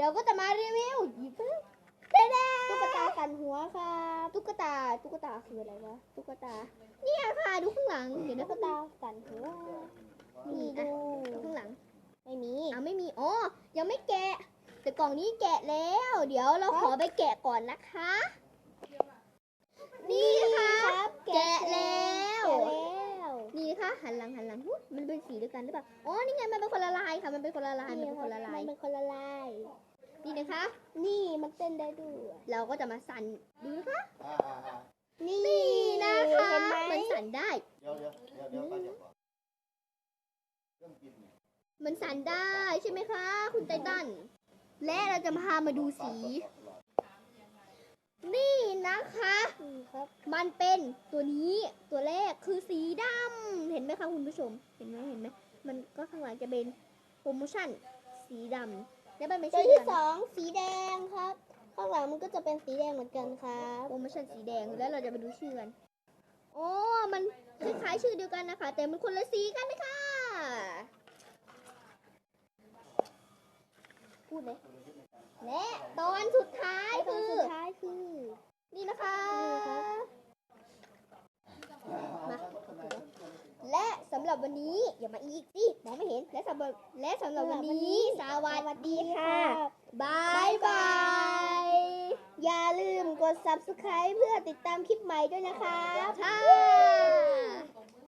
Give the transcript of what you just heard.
วิวหยิบไปเลยตุ๊กตากันหัวค่ะ ตุ๊กตา ตุ๊กตาคืออะไรวะ ตุ๊กตา เนี่ยค่ะดูข้างหลังเห็นไหมตุ๊กตากันหัว นี่ดูข้างหลัง ไม่มีอะไม่มี อ๋อ ยังไม่แกะ แต่กล่องนี้แกะแล้ว เดี๋ยวเราขอไปแกะก่อนนะคะ นี่ค่ะแกะแล้วนี่ค่ะหันหลังหันหลังหุ้ยมันเป็นสีเดียวกันหรือเปล่า อ๋อ นี่ไงมันเป็นคนละลายค่ะ มันเป็นคนละลาย มันเป็นคนละลายมันเป็นคนละลาย นี่นะคะ นี่มันเต้นได้ด้วย เราก็จะมาสั่นดูนะคะ อ่าอ่าอ่านี่นี่นะคะเห็นไหมมันสั่นได้ เดี๋ยวเดี๋ยวเดี๋ยวเดี๋ยวป้าจะบอกเรื่องกินเนี่ยมันสั่นได้ใช่ไหมคะ คุณไตตัน และเราจะพามาดูสี นี่นะคะนี่ครับมันเป็นตัวนี้ตัวแรกคือสีดำเห็นไหมคะคุณผู้ชม เห็นไหมเห็นไหมมันก็ข้างหลังจะเป็นโปรโมชั่นสีดำ แล้วมันเป็นตัวชื่อที่กันสองสีแดงครับ ข้างหลังมันก็จะเป็นสีแดงเหมือนกันครับโปรโมชั่นสีแดงแล้วเราจะไปดูชื่อกันโอ้มันคล้ายๆชื่อเดียวกันนะคะ แต่มันคนละสีกันนะคะพูดเลยและตอนสุดท้ายตัวคือ สุดท้ายคือ นี่นะคะ นี่ครับ มา และสำ หรับวันนี้อย่ามาอีกสิมองไม่เห็นและสำหรับและสำหรับวันนี้ สวัสดีค่ะบายบาย อย่าลืมกด subscribe เพื่อติดตามคลิปใหม่ด้วยนะครับค่ะ